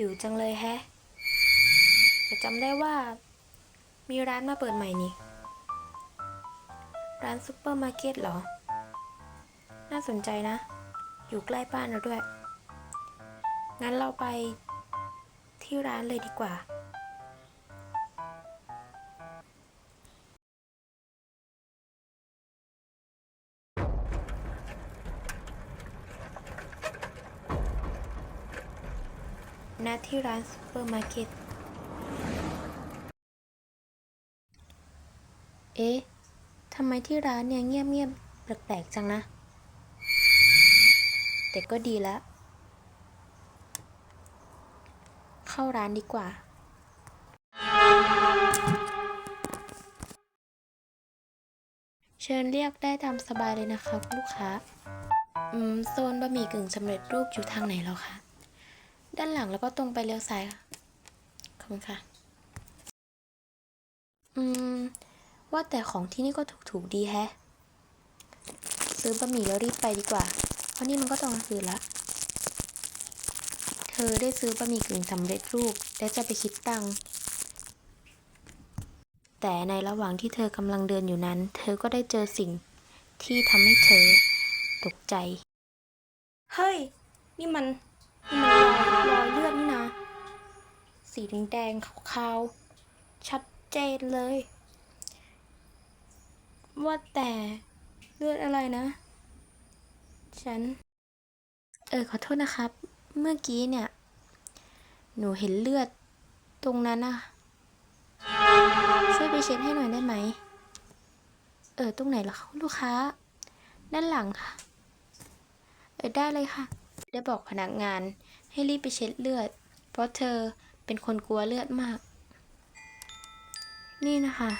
หิวจังเลยแฮะ แต่จำได้ว่า มีร้านมาเปิดใหม่นี่ ร้านซุปเปอร์มาร์เก็ตเหรอ น่าสนใจนะ อยู่ใกล้บ้านเราด้วย งั้นเราไปที่ร้านเลยดีกว่า ณที่ร้านซูเปอร์มาร์เก็ต เอ๊ะ ทำไมที่ร้านเนี่ยเงียบๆแปลกๆจังนะ แต่ก็ดีแล้วเข้าร้านดีกว่า เชิญเรียกได้ตามสบายเลยนะคะคุณลูกค้า อืม โซนบะหมี่กึ่งสำเร็จรูปอยู่ทางไหนแล้วคะ ด้านหลังแล้วก็ตรงไปเลี้ยวซ้ายค่ะ ขอบคุณค่ะ อืม ว่าแต่ของที่นี่ก็ถูกๆดีแฮะ ซื้อบะหมี่แล้วรีบไปดีกว่า เพราะนี่มันก็ตอนกลางคืนละ เธอได้ซื้อบะหมี่กึ่งสำเร็จรูป และจะไปคิดตังค์แต่ในระหว่างที่เธอกำลังเดินอยู่นั้น เธอก็ได้เจอสิ่งที่ทำให้เธอตกใจ เฮ้ย นี่มันนี่มัน รอยรอยเลือดนี่นะ สีแดงๆขาวๆ ชัดเจนเลย ว่าแต่เลือดอะไรนะ ฉัน เออขอโทษนะครับ เมื่อกี้เนี่ย หนูเห็นเลือดตรงนั้นนะช่วยไปเช็ดให้หน่อยได้ไหม เออ ตรงไหนล่ะคุณลูกค้า ด้านหลังค่ะ เออ ได้เลยค่ะ ได้บอกพนักงานให้รีบไปเช็ดเลือด เพราะเธอเป็นคนกลัวเลือดมาก นี่นะคะ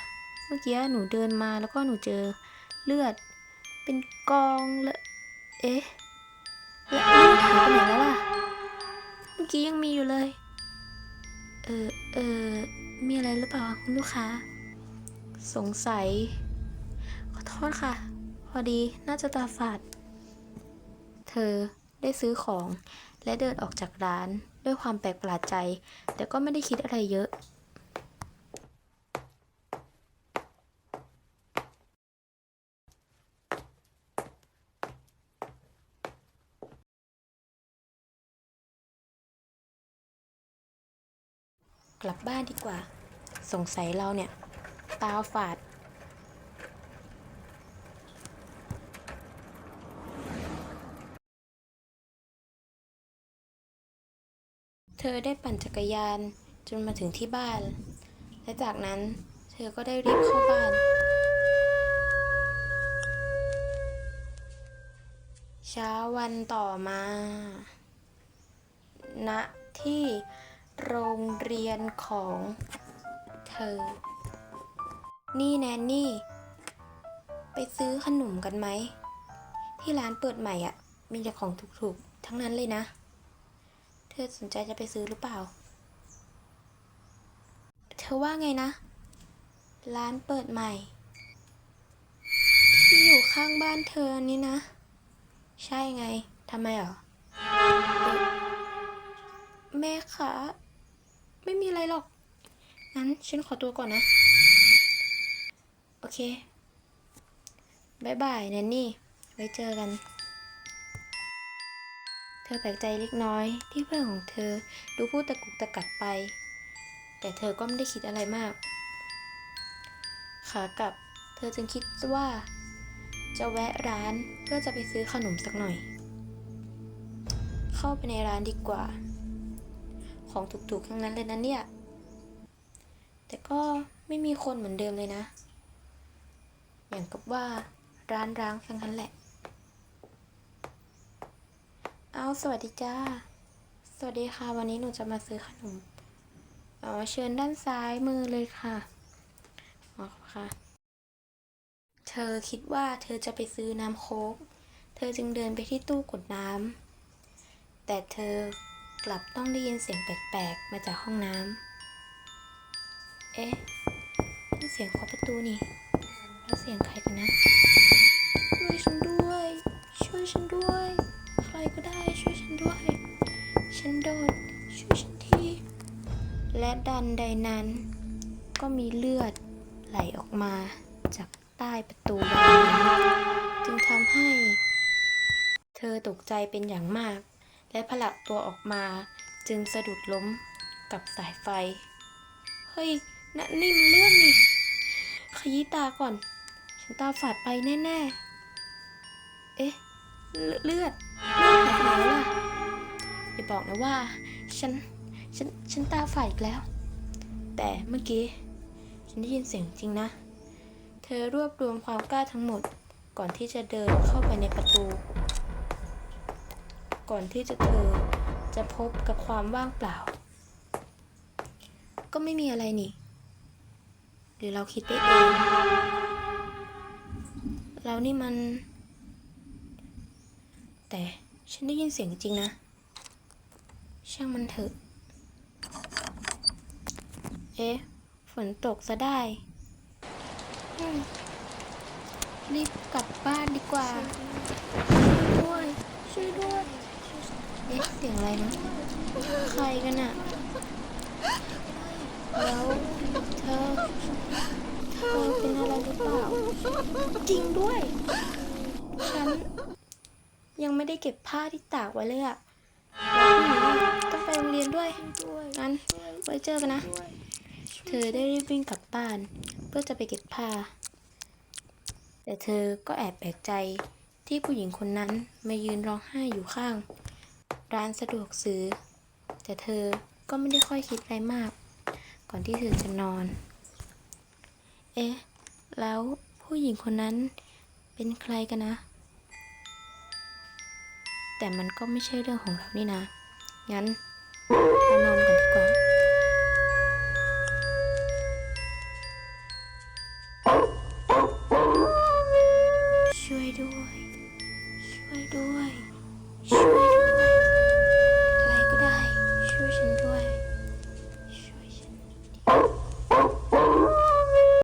เมื่อกี้หนูเดินมาแล้วก็หนูเจอเลือด เป็นกองเลยเอ๊ะแล้วเลือดหายไปไหนแล้วล่ะ เมื่อกี้ยังมีอยู่เลย เออเออมีอะไรหรือเปล่าคุณลูกค้า สงสัย ขอโทษค่ะ พอดีน่าจะตาฝาด เธอ ได้ซื้อของ และเดินออกจากร้าน ด้วยความแปลกประหลาดใจ แต่ก็ไม่ได้คิดอะไรเยอะกลับบ้านดีกว่า สงสัยเราเนี่ย ตาฝาด เธอได้ปั่นจักรยานจนมาถึงที่บ้าน และจากนั้นเธอก็ได้รีบเข้าบ้าน เช้าวันต่อมา ณ ที่โรงเรียนของเธอ นี่แนนนี่ ไปซื้อขนมกันไหม ที่ร้านเปิดใหม่อะ มีแต่ของถูกๆ ทั้งนั้นเลยนะ ธอสนใจจะไปซื้อหรือเปล่า เธอว่าไงนะ ร้านเปิดใหม่ ที่อยู่ข้างบ้านเธอนี่นะ ใช่ไงทำไมหรอเอ่อแม่คะไม่มีอะไรหรอก งั้นฉันขอตัวก่อนนะ โอเคบายบายแนนนี่ ไว้เจอกัน ธอแปลกใจเล็กน้อยที่เพื่อนของเธอดูพูดตะกุกตะกักไป แต่เธอก็ไม่ได้คิดอะไรมาก ขากลับ เธอจึงคิดว่า จะแวะร้านเพื่อจะไปซื้อขนมสักหน่อย เข้าไปในร้านดีกว่า ของถูกๆทั้งนั้นเลยนะเนี่ย แต่ก็ไม่มีคนเหมือนเดิมเลยนะ อย่างกับว่าร้านร้างทั้งนั้นแหละ เอาสวัสดีจ้า สวัสดีค่ะ วันนี้หนูจะมาซื้อขนมอ๋อเชิญด้านซ้ายมือเลยค่ะอ๋อค่ะ เธอคิดว่าเธอจะไปซื้อน้ำโค้ก เธอจึงเดินไปที่ตู้กดน้ำ แต่เธอกลับต้องได้ยินเสียงแปลกๆ มาจากห้องน้ำ เอ๊ะเสียงเคาะประตูนี่แล้วเสียงใครกันนะ ช่วยฉันด้วย ช่วยฉันด้วย ใครก็ได้ ฉันโดนช่วยฉันที และดันใดนั้น ก็มีเลือดไหลออกมาจากใต้ประตูบานจึงทำให้ เธอตกใจเป็นอย่างมาก และผลักตัวออกมาจึงสะดุดล้มกับสายไฟ เฮ้ยนั่นนี่มันเลือดนี่ ขยี้ตาก่อน ฉันตาฝาดไปแน่ ๆ เอ๊ะ เลืเลือดเลือดหายไปไหนแล้วล่ะ อย่าบอกนะว่า ฉัน ฉัน ฉันตาฝ่าดอีกแล้ว แต่เมื่อกี้ ฉันได้ยินเสียงจริงนะ เธอรวบรวมความกล้าทั้งหมด ก่อนที่จะเดินเข้าไปในประตู ก่อนที่จะเธอจะพบกับความว่างเปล่า ก็ไม่มีอะไรนี่ หรือเราคิดไปเอง เรานี่มัน แต่ฉันได้ยินเสียงจริงนะ ช่างมันเถอะ เอ๊ะ ฝนตกซะได้อืมรีบกลับบ้านดีกว่า ช่วยด้วย ช่วยด้วย เอ๊ะ เสียงอะไรนะ ใครกันอะแล้วเธอ เธอเป็นอะไรหรือเปล่า จริงด้วย ฉัน ยังไม่ได้เก็บผ้าที่ตากไว้เลยอะแล้วพรุ่งนี้ ต้องไปโรงเรียนด้วยงั้นไว้เจอกันนะ เธอได้รีบวิ่งกลับบ้าน เพื่อจะไปเก็บผ้า แต่เธอก็แอบแปลกใจที่ผู้หญิงคนนั้นมายืนร้องไห้อยู่ข้าง ร้านสะดวกซื้อ แต่เธอก็ไม่ได้ค่อยคิดอะไรมาก ก่อนที่เธอจะนอน เอ๊ะ แล้วผู้หญิงคนนั้นเป็นใครกันนะ แต่มันก็ไม่ใช่เรื่องของเรานี่นะ งั้นเรานอนกัน